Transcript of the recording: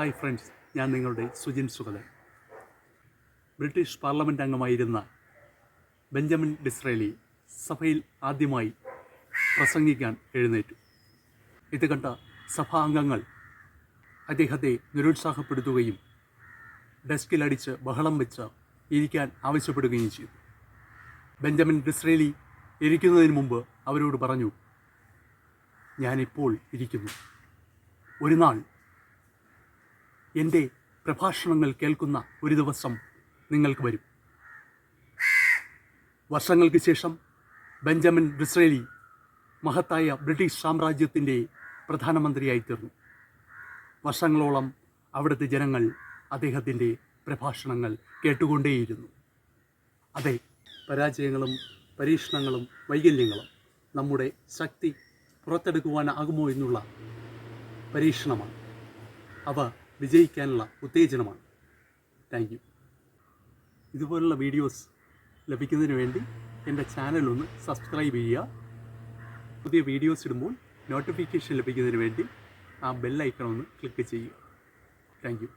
Hi friends ഞാൻ നിങ്ങളുടെ Sujin Sugathan. British parliament അംഗമായിരുന്ന ബെഞ്ചമിൻ ഡിസ്രേലി സഭയിൽ ആദ്യമായി പ്രസംഗിക്കാൻ എഴുന്നേറ്റു. ഇത് കണ്ട സഭാ അംഗങ്ങൾ അദ്ദേഹത്തെ നിരുത്സാഹപ്പെടുത്തുകയും ഡെസ്കിലടിച്ച് ബഹളം വെച്ച് ഇരിക്കാൻ ആവശ്യപ്പെടുകയും ചെയ്തു. ബെഞ്ചമിൻ ഡിസ്രേലി ഇരിക്കുന്നതിന് മുമ്പ് അവരോട് പറഞ്ഞു ഞാനിപ്പോൾ ഇരിക്കുന്നു. ഒരു നാൾ എന്റെ പ്രഭാഷണങ്ങൾ കേൾക്കുന്ന ഒരു ദിവസം നിങ്ങൾക്ക് വരും. വർഷങ്ങൾക്ക് ശേഷം ബെഞ്ചമിൻ ഡിസ്രേലി മഹത്തായ ബ്രിട്ടീഷ് സാമ്രാജ്യത്തിന്റെ പ്രധാനമന്ത്രിയായി തീർന്നു വർഷങ്ങളോളം അവിടുത്തെ ജനങ്ങൾ അദ്ദേഹത്തിന്റെ പ്രഭാഷണങ്ങൾ കേട്ടുകൊണ്ടേയിരുന്നു. അതെ പരാജയങ്ങളും പരീക്ഷണങ്ങളും വൈകല്യങ്ങളും നമ്മുടെ ശക്തി പുറത്തെടുക്കുവാനാകുമോ എന്നുള്ള പരീക്ഷണമാണ്. അവ വിജയിക്കാനുള്ള ഉത്തേജനമാണ്. താങ്ക് യു ഇതുപോലുള്ള വീഡിയോസ് ലഭിക്കുന്നതിന് വേണ്ടി എന്റെ ഒന്ന് സബ്സ്ക്രൈബ് ചെയ്യുക. പുതിയ വീഡിയോസ് ഇടുമ്പോൾ നോട്ടിഫിക്കേഷൻ ലഭിക്കുന്നതിന് വേണ്ടി ആ ബെല്ലൈക്കൺ ഒന്ന് ക്ലിക്ക് ചെയ്യുക. Thank you